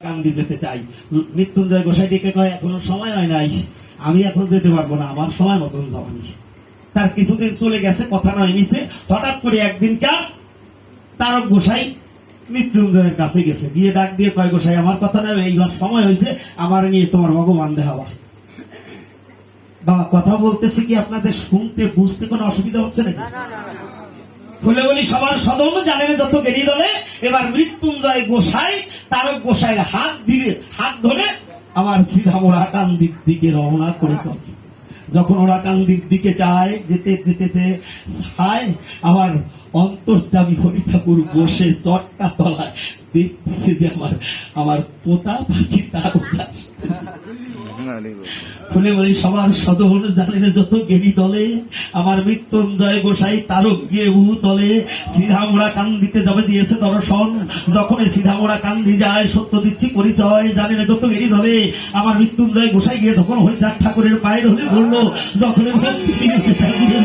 কান্দি যেতে চাই। মৃত্যুঞ্জয় গোসাই ডেকে কয় এখনও সময় হয় নাই। আমি এখন যেতে পারব না। আমার সময় মতন যাওয়ানি তার কিছুদিন চলে গেছে কথা নয় মিশে। হঠাৎ করে একদিনকার তারক গোসাই মৃত্যুঞ্জয়ের কাছে গেছে। গিয়ে ডাক দিয়ে কয় গোসাই আমার কথা নয় এইবার সময় হয়েছে। আমার নিয়ে তোমার ভগবান দেওয়া বা কথা বলতেছি কি আপনাদের শুনতে বুঝতে কোনো অসুবিধা হচ্ছে নাকি? খুলে বলি সবার সদম জানেন যত গেরি দলে এবার মৃত্যুঞ্জয় গোসাই তারক গোসাইয়ের হাত দিলে হাত ধরে আমার সিধা ওরাকান্দির দিকে রওনা করে চলে যখন ওরাকান্দির দিকে চায় যেতে যেতে যে যায় আমার অন্তর্জামী হরি ঠাকুর বসে চটকা তলায় দেখতেছে যে আমার আমার পোতা পাখি তার। খুলে বলি, সবার সদন জানেন যত গেরি দলে, আমার মৃত্যুঞ্জয় গোসাই তারক গিয়ে উহু তলে। সিধামোড়া কান্দিতে যাবে দিয়েছে দর্শন। যখন সিধামোড়া কান্দি যায়, সত্য দিচ্ছি পরিচয়। জানেন যত গেরি দলে, আমার মৃত্যুঞ্জয় গোসাই গিয়ে যখন হইচাক ঠাকুরের পায়ের হলে বলল যখন ঠাকুরের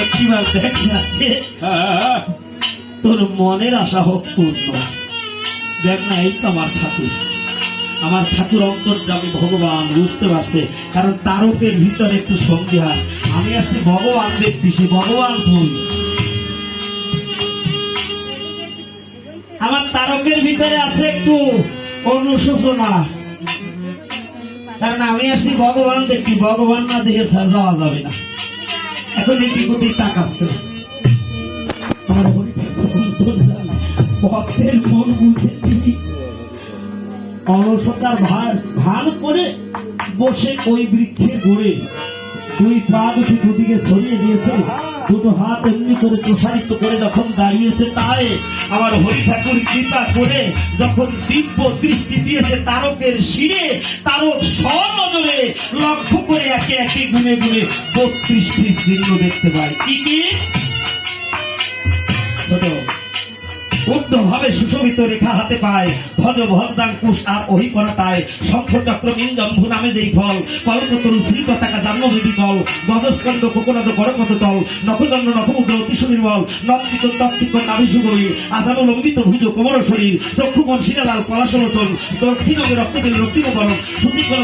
একটিবার দেখে আছে "হ্যাঁ, তোর মনের আশা হোক পূর্ণ। দেখ না এই তো আমার ঠাকুর। আমার ঠাকুর ভগবান বুঝতে পারছে? কারণ তারকের ভিতরে একটু সন্দেহান আমি আসছি ভগবান দেখতেছি ভগবান ভুল। আমার তারকের ভিতরে আছে একটু অনুশোচনা। কারণ আমি আসছি ভগবান দেখি ভগবান না দেখে যাওয়া যাবে না। এখন এদিক ওদিক তাকাচ্ছে আমার ভক্তের মন বুঝে তিনি অলসতার ভার ভার করে বসে ওই বৃক্ষের গোড়ে। দুই পা দুটি দুদিকে ছড়িয়ে দিয়েছে দুটো হাত এমনি করে প্রসারিত করে যখন দাঁড়িয়েছে তাই আমার হরি ঠাকুর কৃপা করে যখন দিব্য দৃষ্টি দিয়েছে তারকের শিরে, তারক স্বনজরে লক্ষ্য করে একে একে গুনে গুনে বত্রিশটি চিহ্ন দেখতে পাই কি কি? ছোট। সুশোভিত রেখা হাতে পায়। ভজ ভজদান কুশ আর অহিকরতায় শঙ্খ চক্র মিঞ্জম্ভু নামে যেই ফল কল্পতরু শ্রী পতাকা জাহ্নবীতি ফল গজস্কন্দ কোকনাদ তল, নখচন্দ্র নখমুদ্র নবচিত সুগরী আজানো লম্বিত ভুজ কোমর শরীর শিরালাল পলাশলোচন রক্তিম বরণ, সুচিকল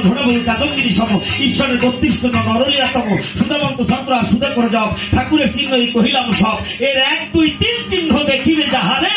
সম, ঈশ্বরের বত্রিশ জন নরলীলাতম সুদাবন্ত ছাত্র সুদা করে যাও ঠাকুরের চিহ্ন এই কহিলাম সব। এর এক দুই তিন চিহ্ন দেখিবে যাহারে।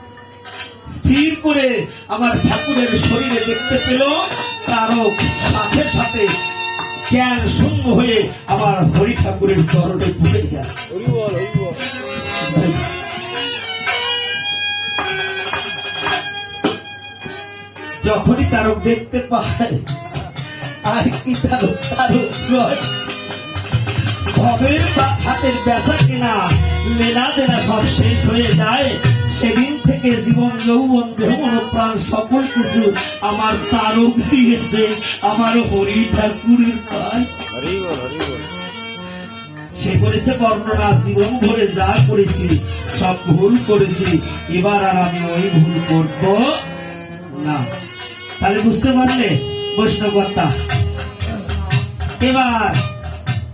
স্থির করে আমার ঠাকুরের শরীরে দেখতে পেল, তারও সাথে সাথে জ্ঞান শূন্য হয়ে আমার হরি ঠাকুরের চরণে পড়ে গেল। যখনই তারক দেখতে পায়, আর কি তারক তারক ভবের বা হাতের বেচা কিনা লেনা দেনা সব শেষ হয়ে যায়। সেদিন থেকে জীবন, যৌবন দেহমন প্রাণ সকল কিছু আমার তারক দিয়েছে আমার হরি ঠাকুরের সে করেছে বর্ণনা, জীবন ভরে যা করেছি, সব ভুল করেছি। এবার আর আমি ওই ভুল করব না। তাহলে বুঝতে পারলে, বৈষ্ণবতা? এবার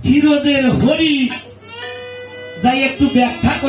হিরোদের হরি। যাই একটু ব্যাখ্যা করে।